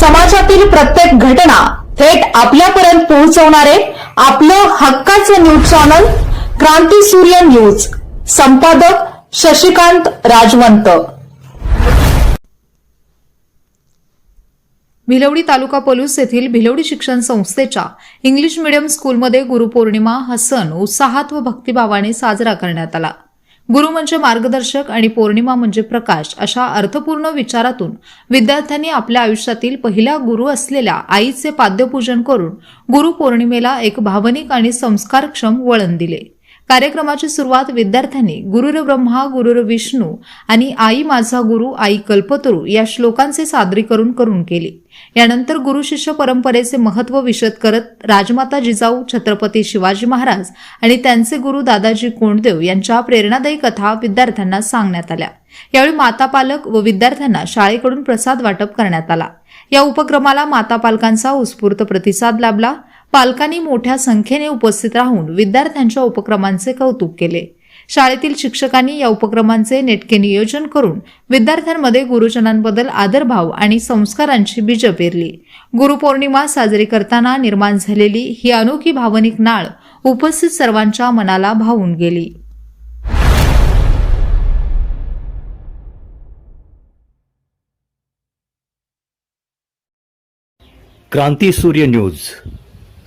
समाजातील प्रत्येक घटना थेट आपल्यापर्यंत पोहोचवणारे आपलं हक्काचं न्यूज चॅनल क्रांती सूर्य न्यूज. संपादक शशिकांत राजवंत. भिलवडी तालुका पोलीस येथील भिलवडी शिक्षण संस्थेच्या इंग्लिश मीडियम स्कूलमध्ये गुरुपौर्णिमा हा सण उत्साहात व भक्तिभावाने साजरा करण्यात आला. गुरु म्हणजे मार्गदर्शक आणि पौर्णिमा म्हणजे प्रकाश अशा अर्थपूर्ण विचारातून विद्यार्थ्यांनी आपल्या आयुष्यातील पहिल्या गुरु असलेल्या आईचे पाद्यपूजन करून गुरु पौर्णिमेला एक भावनिक आणि संस्कारक्षम वळण दिले. कार्यक्रमाची सुरुवात विद्यार्थ्यांनी गुरुर ब्रह्मा गुरुर विष्णू आणि आई माझा गुरु आई कल्पतरू या श्लोकांचे सादरीकरण करून केले. यानंतर गुरु शिष्य परंपरेचे महत्त्व विशद करत राजमाता जिजाऊ छत्रपती शिवाजी महाराज आणि त्यांचे गुरु दादाजी कोंडदेव यांच्या प्रेरणादायी कथा विद्यार्थ्यांना सांगण्यात आल्या. यावेळी माता पालक व विद्यार्थ्यांना शाळेकडून प्रसाद वाटप करण्यात आला. या उपक्रमाला माता पालकांचा उत्स्फूर्त प्रतिसाद लाभला. पालकांनी मोठ्या संख्येने उपस्थित राहून विद्यार्थ्यांच्या उपक्रमांचे कौतुक केले. शाळेतील शिक्षकांनी या उपक्रमांचे नेटके नियोजन करून विद्यार्थ्यांमध्ये गुरुजनांबद्दल आदरभाव आणि संस्कारांची बीज पेरली. गुरुपौर्णिमा साजरी करताना निर्माण झालेली ही अनोखी भावनिक नाळ उपस्थित सर्वांच्या मनाला भावून गेली. क्रांती सूर्य न्यूज.